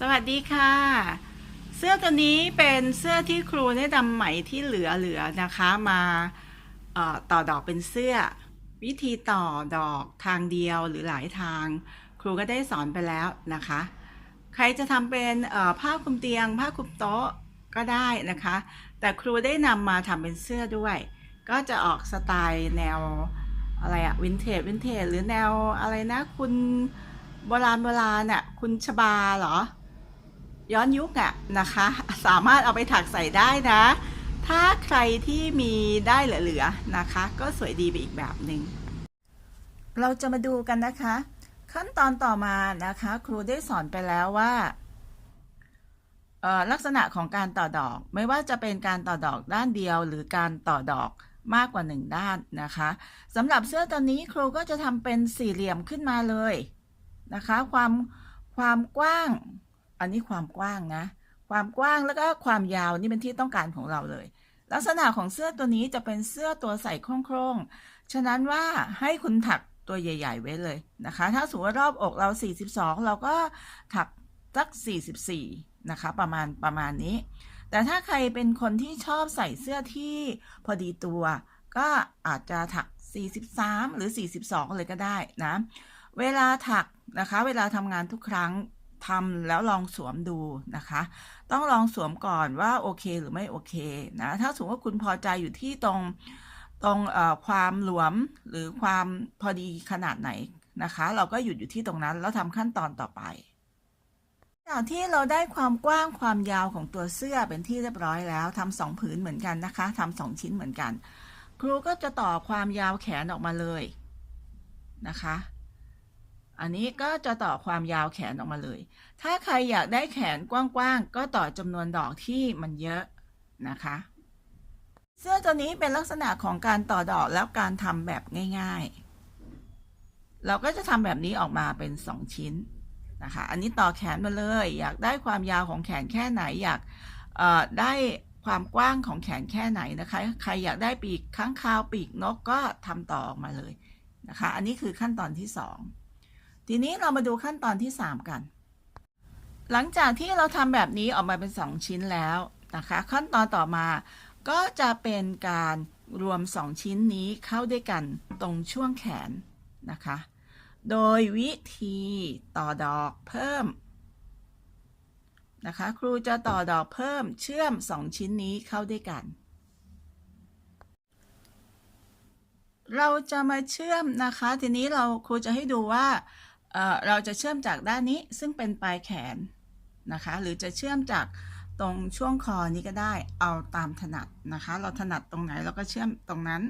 สวัสดีค่ะ เสื้อตัวนี้เป็นเสื้อที่ครูได้นำไหมที่เหลือๆนะคะมาต่อดอกเป็นเสื้อ วิธีต่อดอกทางเดียวหรือหลายทาง ครูก็ได้สอนไปแล้วนะคะ ใครจะทำเป็นผ้าคลุมเตียง ผ้าคลุมโต๊ะก็ได้นะคะ แต่ครูได้นำมาทำเป็นเสื้อด้วย ก็จะออกสไตล์แนวอะไรอะวินเทจวินเทจหรือแนวอะไรนะคุณโบราณโบราณอะคุณชบาเหรอ ย้อนยุคอะนะคะ สามารถเอาไปถักใส่ได้นะ ถ้าใครที่มีได้เหลือๆนะคะ ก็สวยดีไปอีกแบบหนึ่งเราจะมาดูกันนะคะ ขั้นตอนต่อมานะคะ ครูได้สอนไปแล้วว่าลักษณะของการต่อดอก ไม่ว่าจะเป็นการต่อดอกด้านเดียว หรือการต่อดอกมากกว่าหนึ่งด้านนะคะสำหรับเสื้อตัวนี้ครูก็จะทำเป็นสี่เหลี่ยมขึ้นมาเลยนะคะ ความความกว้าง อันนี้ความกว้างนะ ความกว้างแล้วก็ความยาวนี่เป็นที่ต้องการของเราเลย ลักษณะของเสื้อตัวนี้จะเป็นเสื้อตัวใส่โคร่งๆ ฉะนั้นว่าให้คุณถักตัวใหญ่ ๆ ไว้เลยนะคะ ถ้าสมมติว่ารอบอกเรา 42 เราก็ถักสัก 44 นะคะ ประมาณประมาณนี้ แต่ถ้าใครเป็นคนที่ชอบใส่เสื้อที่พอดีตัว ก็อาจจะถัก 43 หรือ 42 เลยก็ได้นะ เวลาถักนะคะ เวลาทำงานทุกครั้ง ทำแล้วลองสวมดูนะคะ ต้องลองสวมก่อนว่าโอเคหรือไม่โอเคนะถ้าสมมติว่าคุณพอใจอยู่ที่ตรงตรงความหลวมหรือความพอดีขนาดไหนนะคะ เราก็หยุดอยู่ที่ตรงนั้นแล้วทำขั้นตอนต่อไปจากที่เราได้ความกว้างความยาวของตัวเสื้อเป็นที่เรียบร้อยแล้วทำสองผืนเหมือนกันนะคะทำสองชิ้นเหมือนกัน ครูก็จะต่อความยาวแขนออกมาเลยนะคะ อันนี้ก็จะต่อความยาวแขนออกมาเลย ถ้าใครอยากได้แขนกว้างๆ ก็ต่อจำนวนดอกที่มันเยอะนะคะ เสื้อตัวนี้เป็นลักษณะของการต่อดอกแล้วการทำแบบง่าย ๆ เราก็จะทำแบบนี้ออกมาเป็น 2 ชิ้นนะคะ อันนี้ต่อแขนมาเลย อยากได้ความยาวของแขนแค่ไหน อยากได้ความกว้างของแขนแค่ไหนนะคะ ใครอยากได้ปีกข้างคาวปีกนกก็ทำต่อออกมาเลยนะคะ อันนี้คือขั้นตอนที่ 2 ทีนี้เรามาดูขั้นตอนที่ 3 กัน หลังจากที่เราทำแบบนี้ออกมาเป็น 2 ชิ้นแล้วนะคะ ขั้นตอนต่อมาก็จะเป็นการรวม 2 ชิ้นนี้เข้าด้วยกันตรงช่วงแขนนะคะ โดยวิธีต่อดอกเพิ่มนะคะ ครูจะต่อดอกเพิ่มเชื่อม 2 ชิ้นนี้เข้าด้วยกัน เราจะมาเชื่อมนะคะ ทีนี้เราครูจะให้ดูว่า เราจะเชื่อมจากด้านนี้ซึ่งเป็นปลายแขนนะคะ หรือจะเชื่อมจากตรงช่วงคอนี้ก็ได้เอาตามถนัดนะคะ เราถนัดตรงไหนเราก็เชื่อมตรงนั้น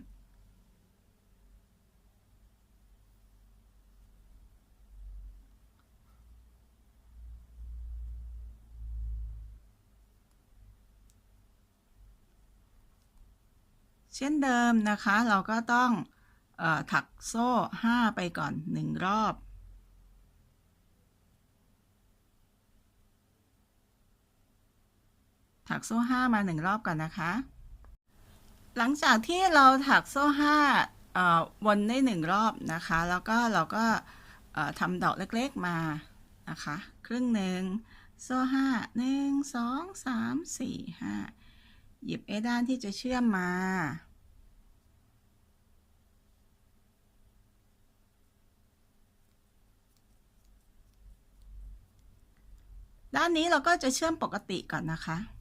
เช่นเดิมนะคะเราก็ต้องอถักโซ่ 5 ไปก่อน 1 รอบ ถักโซ่5มา1รอบก่อนนะคะ หลังจากที่เราถักโซ่5เอ่อวนได้1รอบนะคะ แล้วก็เราก็ทำดอกเล็กๆมานะคะ ครึ่งหนึ่งโซ่5 1 2 3 4 5หยิบไอ้ด้านที่จะเชื่อมมา ด้านนี้เราก็จะเชื่อมปกติก่อนนะคะ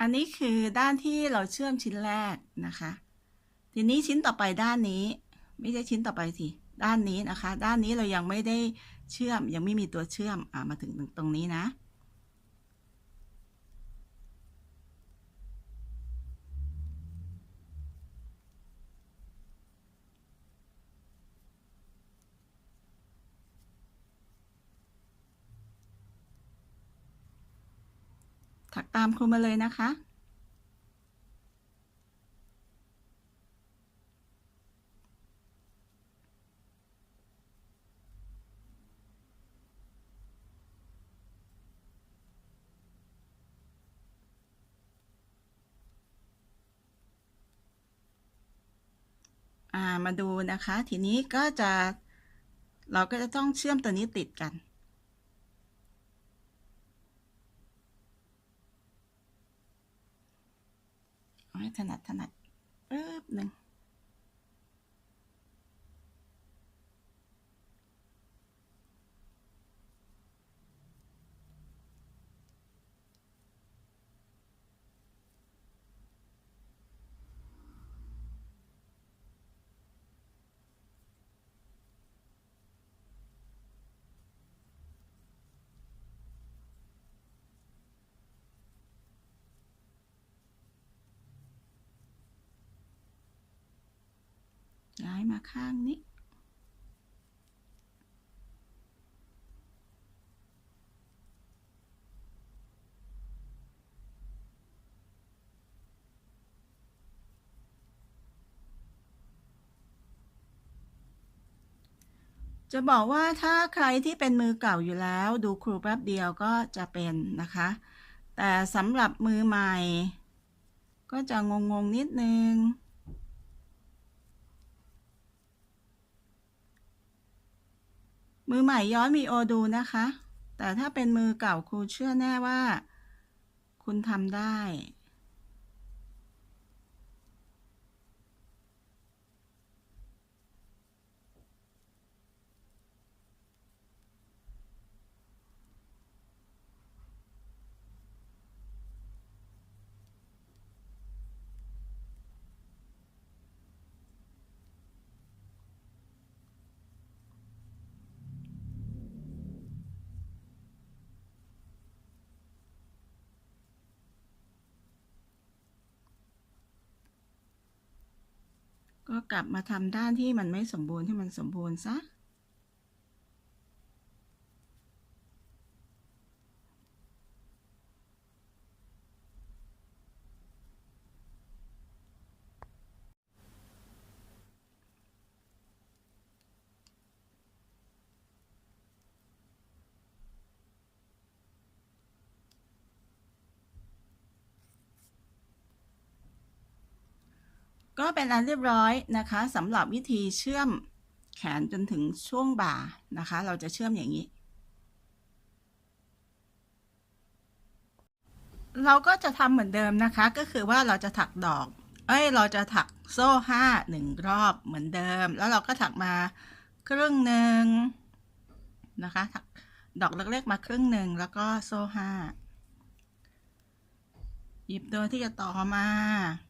อันนี้คือด้านที่เราเชื่อมชิ้นแรกนะคะ ทีนี้ชิ้นต่อไปด้านนี้ ไม่ใช่ชิ้นต่อไปสิ ด้านนี้นะคะ ด้านนี้เรายังไม่ได้เชื่อมยังไม่มีตัวเชื่อม อ่ามาถึงตรงนี้นะ ถักตามครูมาเลยนะคะ มาดูนะคะ ทีนี้ก็จะเราก็จะต้องเชื่อมตัวนี้ติดกัน เอา ให้ถนัดถนัดเอ๊บหนึ่ง มาข้างนี้ จะบอกว่าถ้าใครที่เป็นมือเก่าอยู่แล้ว ดูครูแป๊บเดียวก็จะเป็นนะคะ แต่สำหรับมือใหม่ ก็จะงง ๆ นิดนึง มือใหม่ย้อนวีโอดูนะคะ แต่ถ้าเป็นมือเก่าครูเชื่อแน่ว่า คุณทำได้ ก็กลับมาทำด้านที่มันไม่สมบูรณ์ให้มันสมบูรณ์ซะ ก็เป็นอันเรียบร้อยนะคะสำหรับวิธีเชื่อมแขนจนถึงช่วงบ่านะคะ เราจะเชื่อมอย่างนี้ เราก็จะทำเหมือนเดิมนะคะ ก็คือว่าเราจะถักดอก เอ้ย เราจะถักโซ่ห้าหนึ่งรอบเหมือนเดิม แล้วเราก็ถักมาครึ่งหนึ่งนะคะ ถักดอกเล็กๆมาครึ่งหนึ่งแล้วก็โซ่ห้าหยิบตัวที่จะต่อมาอ่า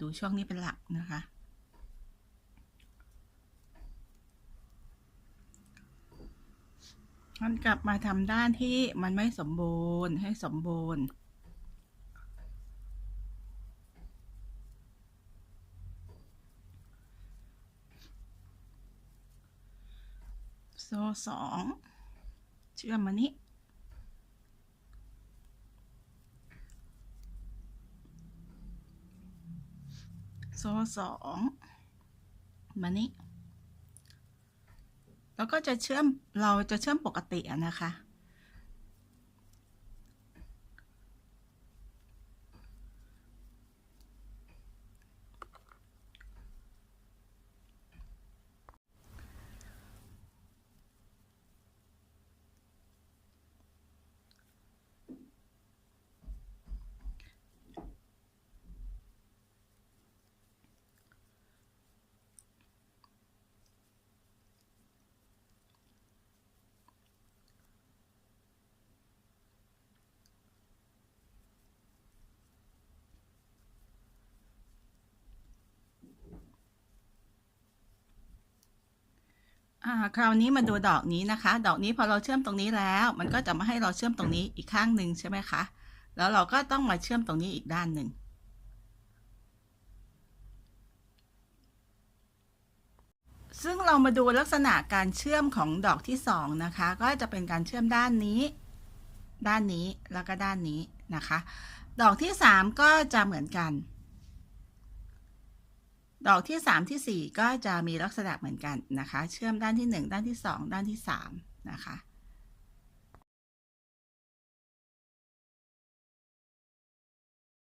ดูช่วงนี้เป็นหลักนะคะ มันกลับมาทำด้านที่มันไม่สมบูรณ์ให้สมบูรณ์โซ่สองเชื่อมมานี้ โซ่สองมานี้ แล้วก็จะเชื่อมเราจะเชื่อมปกติอะนะคะ อ่าคราวนี้มาดูดอกนี้นะคะ ดอกนี้พอเราเชื่อมตรงนี้แล้ว มันก็จะมาให้เราเชื่อมตรงนี้อีกข้างหนึ่งใช่ไหมคะ แล้วเราก็ต้องมาเชื่อมตรงนี้อีกด้านหนึ่งซึ่งเรามาดูลักษณะการเชื่อมของดอกที่สองนะคะ ก็จะเป็นการเชื่อมด้านนี้ ด้านนี้แล้วก็ด้านนี้นะคะ ดอกที่สามก็จะเหมือนกัน ดอกที่สามที่สี่ก็จะมีลักษณะเหมือนกันนะคะ เชื่อมด้านที่หนึ่งด้านที่สองด้านที่สามนะคะ